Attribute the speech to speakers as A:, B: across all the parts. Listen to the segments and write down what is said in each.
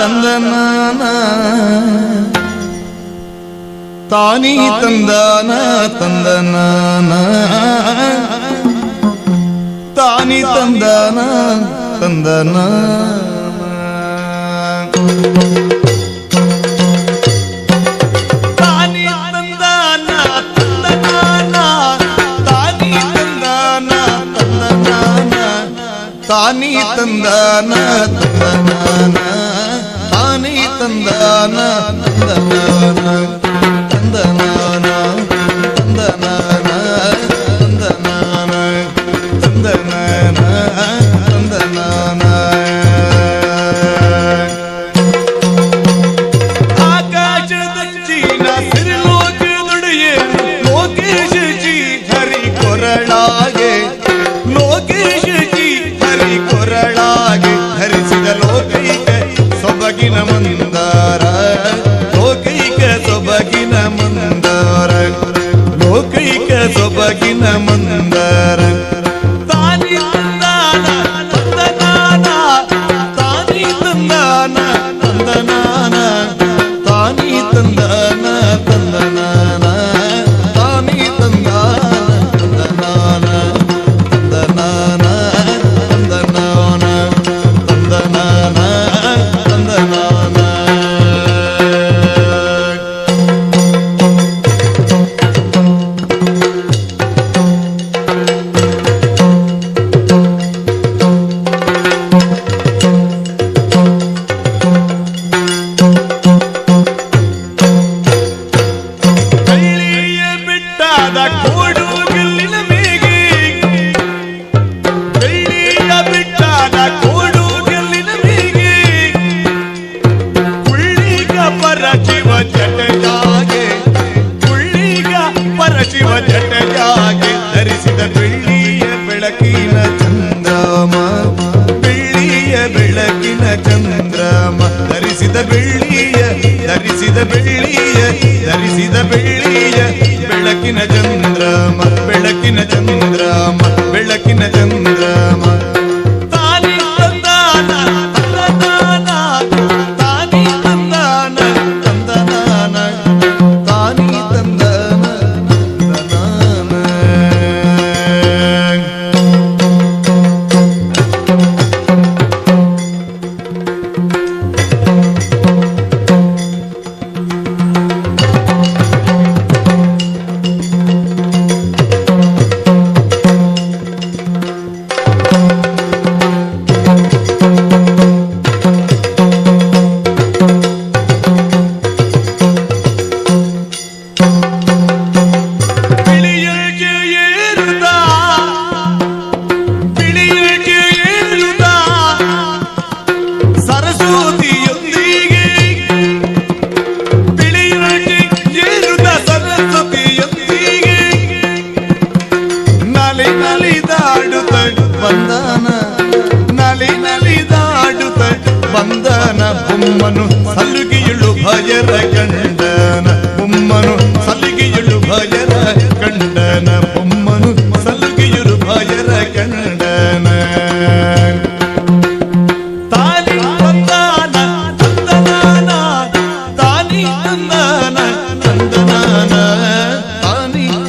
A: ತಂದನಾನ ತಾನಿ ತಂದನ ತಂದನಾನ ತಾನಿ ತಂದನ ತಂದನ தானி தந்தானா నందన ಸೊಬಗಿನ ಮಂದರ ಬೆಳಕಿನ ಚಂದ್ರಮ ಬೆಳಕಿನ ಚಂದ್ರ ಸ್ತುತಿಯೊಂದಿಗೆ ತಿಳಿಯುವಂತೆ ಏರುದ ಸರಸ್ವತಿಯೊಂದಿಗೆ ನಲಿ ನಲಿದಾಡುತ್ತ ಬಂದನ ನಲಿ ನಲಿದಾಡುತ್ತ ಬಂದನ ಬೊಮ್ಮನು ಸಲುಗಿಯುಳು ಭಯರಗ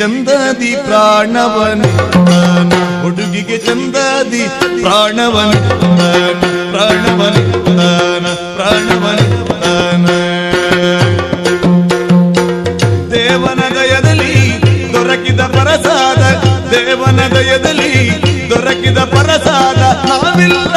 A: ಚಂದದಿ ಪ್ರಾಣವನ ಹುಡುಗಿಗೆ ಚಂದದಿ ಪ್ರಾಣವನ ಪ್ರಾಣವನ ಪ್ರಾಣವನ ದೇವನ ದಯದಲ್ಲಿ ದೊರಕಿದ ಪರಸಾದ ದೇವನ ದಯದಲ್ಲಿ ದೊರಕಿದ ಪರಸಾದ ನಾವಿಲ್ಲ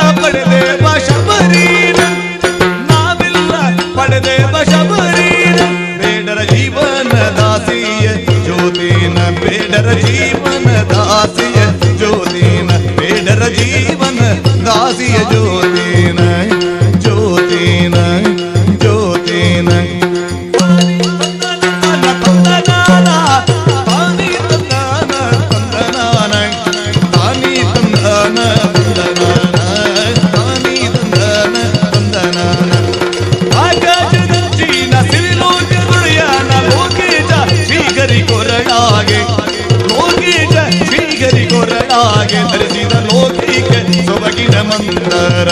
A: ಹರಿಸಿದ ಲೋಕಿಗೆ ಸೊಬಗಿನ ಮಂದರ